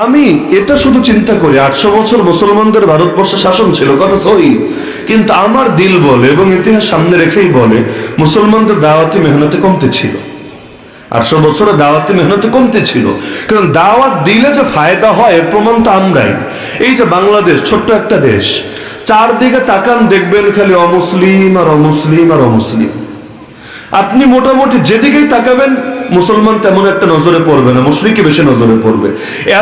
আমি এটা শুধু চিন্তা করি, আটশো বছর মুসলমানদের ভারতবর্ষে শাসন ছিল, কথা সহি। কিন্তু আমার দিল বলে এবং ইতিহাস সামনে রেখেই বলে, মুসলমানদের দাওয়াতি মেহনতে কমতে ছিল। আটশো বছরে দাওয়াতি মেহনতে কমতে ছিল। কারণ দাওয়াত দিলে যে ফায়দা হয়, এর প্রমাণ তো আমরাই। এই যে বাংলাদেশ, ছোট্ট একটা দেশ, চারদিকে তাকান দেখবেন খালি অমুসলিম আর অমুসলিম আর অমুসলিম। আপনি মোটামুটি যেদিকেই তাকাবেন মুসলমান তেমন একটা নজরে পড়বে না মুশরিকে বেশি নজরে পড়বে।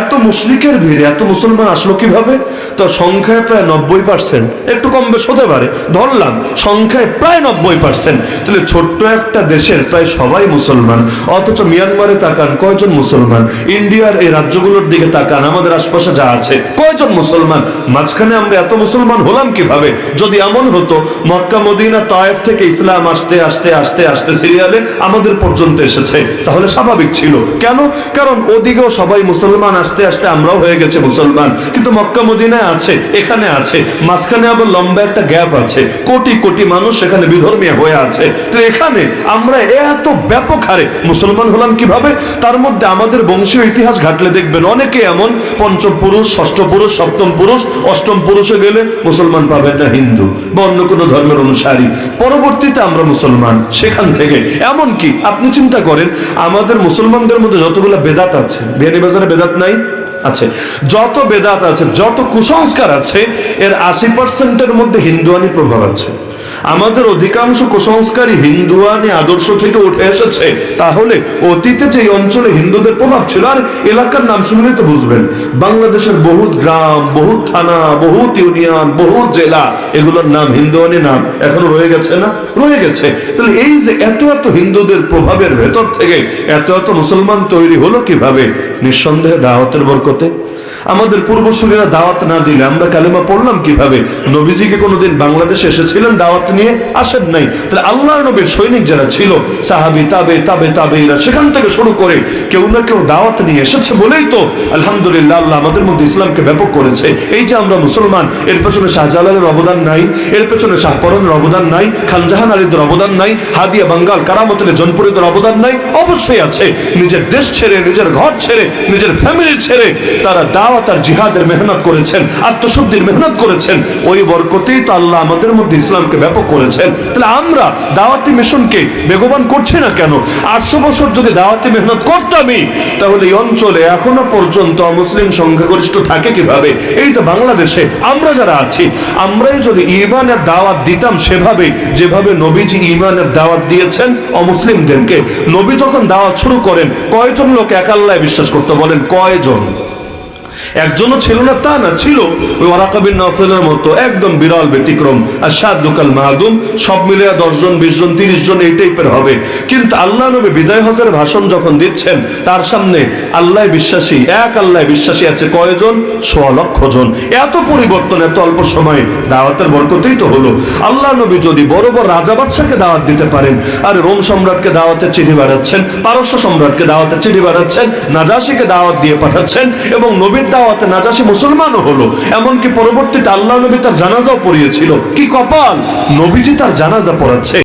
এত মুশরিকের ভিড়ে, এত মুসলমান আসলো কীভাবে? তো সংখ্যায় প্রায় নব্বই পার্সেন্ট একটু কম বেশ হতে পারে, ধরলাম, সংখ্যায় প্রায় নব্বই পার্সেন্ট তাহলে ছোট্ট একটা দেশের প্রায় সবাই মুসলমান, অথচ মিয়ানমারে তাকান, কয়জন মুসলমান? ইন্ডিয়ার এই রাজ্যগুলোর দিকে তাকান, আমাদের আশপাশে যা আছে, কয়জন মুসলমান? মাঝখানে আমরা এত মুসলমান হলাম কীভাবে? যদি এমন হতো, মক্কা, মদিনা, তায়েফ থেকে ইসলাম আসতে আসতে আসতে আসতে সিরিয়ালে আমাদের পর্যন্ত এসেছে। তাহলে স্বাভাবিক ছিল। কেন? কারণ ওদিকেও সবাই মুসলমান, আসতে আসতে আমরাও হয়ে গেছে মুসলমান। কিন্তু মক্কা মদিনায় আছে, এখানে আছে, মাঝখানে আবার লম্বা একটা গ্যাপ আছে। কোটি কোটি মানুষ সেখানে বিধর্মীয় হয়ে আছে। তো এখানে আমরা এত ব্যাপক হারে মুসলমান হলাম কীভাবে? তার মধ্যে আমাদের বংশীয় ইতিহাস ঘাটলে দেখবেন অনেকে এমন, পঞ্চম পুরুষ, ষষ্ঠ পুরুষ, সপ্তম পুরুষ, অষ্টম পুরুষে গেলে মুসলমান পাবেন না হিন্দু, বা অন্য কোনো ধর্মের অনুসারী। পরবর্তীতে আমরা মুসলমান, সেখান থেকে। এমন কি আপনি চিন্তা করেন আমাদের মুসলমানদের মধ্যে যতগুলো বেদাত আছে বিয়ানীবাজারে বেদাত নাই? আছে। যত বেদাত আছে, যত কুসংস্কার আছে, এর আশি পার্সেন্টের মধ্যে হিন্দুয়ানি প্রভাব আছে। আমাদের অধিকাংশ কুসংস্কারই হিন্দুয়ানি আদর্শ থেকে উঠে এসেছে। তাহলে অতীতে যে অঞ্চলে হিন্দুদের প্রভাব ছিল, আর এলাকার নাম শুনলে তো বুঝবেন, বাংলাদেশের বহুত গ্রাম, বহুত থানা, বহুত ইউনিয়ন, বহুত জেলা, এগুলোর নাম হিন্দুয়ানি নাম এখনও রয়ে গেছে না? রয়ে গেছে। তাহলে এই যে এত এত হিন্দুদের প্রভাবের ভেতর থেকে এত এত মুসলমান তৈরি হলো কীভাবে? নিঃসন্দেহে দাওয়াতের বরকতে। আমাদের পূর্বসূরীরা দাওয়াত না দিলে আমরা কালেমা পড়লাম কীভাবে? নবীজিকে কোনোদিন বাংলাদেশে এসেছিলেন দাওয়াত নিয়ে আসেন নাই। তাহলে আল্লাহ নবীর সৈনিক যারা ছিল, সাহাবি, তাবে তাবে, তাবেইরা, সেখান থেকে শুরু করে কেউ না কেউ দাওয়াত নিয়ে এসেছে বলেই তো আলহামদুলিল্লাহ আল্লাহ আমাদের মধ্যে ইসলামকে ব্যাপক করেছে। এই যে আমরা মুসলমান, এর পেছনে শাহজালালের অবদান নাই, এর পেছনে শাহপরনের অবদান নাই, খানজাহান আলীদের অবদান নাই, হাদিয়া, বাঙ্গাল কারামতলে জনপুরীদের অবদান নাই, অবশ্যই আছে। নিজের দেশ ছেড়ে, নিজের ঘর ছেড়ে, নিজের ফ্যামিলি ছেড়ে তারা দাওয়াত আর জিহাদের মেহনত করেছেন, আত্মশুদ্ধির মেহনত করেছেন। ওই বরকতেই তো আল্লাহ আমাদের মধ্যে ইসলামকে ব্যাপক করেছেন। তাহলে আমরা দাওয়াতি মিশনকে বেগবান করছি না কেন? আটশো বছর যদি দাওয়াতি মেহনত করতামই, তাহলে এই অঞ্চলে এখনও পর্যন্ত মুসলিম সংখ্যাগরিষ্ঠ থাকে কীভাবে? এই যে বাংলাদেশে আমরা যারা আছি, আমরাই যদি ইমানের দাওয়াত দিতাম সেভাবে, যেভাবে নবীজি ইমানের দাওয়াত দিয়েছেন অমুসলিমদেরকে, নবী যখন দাওয়াত শুরু করেন, কয়জন লোক এক আল্লাহ বিশ্বাস করতে বলেন? কয়জন? একজনও ছিল না, তা না, ছিল। ওই ওরাকাবিন নফেলের মতো একদম বিরল, ব্যতিক্রম আর সাদুকাল মাহাদুম, সব মিলে দশ জন বিশ জন তিরিশ জন এই টাইপের হবে। কিন্তু আল্লাহ নবী বিদায় হজের ভাষণ যখন দিচ্ছেন, তার সামনে আল্লাহ বিশ্বাসী, এক আল্লাহ বিশ্বাসী আছে কয়জন? সোয়া লক্ষ জন। এত পরিবর্তন, এত অল্প সময়ে দাওয়াতের বরকতেই তো হলো। আল্লাহ নবী যদি বড় বড় রাজা বাদশাকে দাওয়াত দিতে পারেন, আর রোম সম্রাটকে দাওয়াতে চিঠি বাড়াচ্ছেন পারস্য সম্রাটকে দাওয়াতে চিঠি বাড়াচ্ছেন নাজাসিকে দাওয়াত দিয়ে পাঠাচ্ছেন, এবং নবীর দাওয়াতে নাজাসি মুসলমানও হলো। এমনকি পরবর্তীতে আল্লাহ নবী তার জানাজাও পড়িয়েছিল। কি কপাল? নবীজি তার জানাজা পড়াচ্ছে।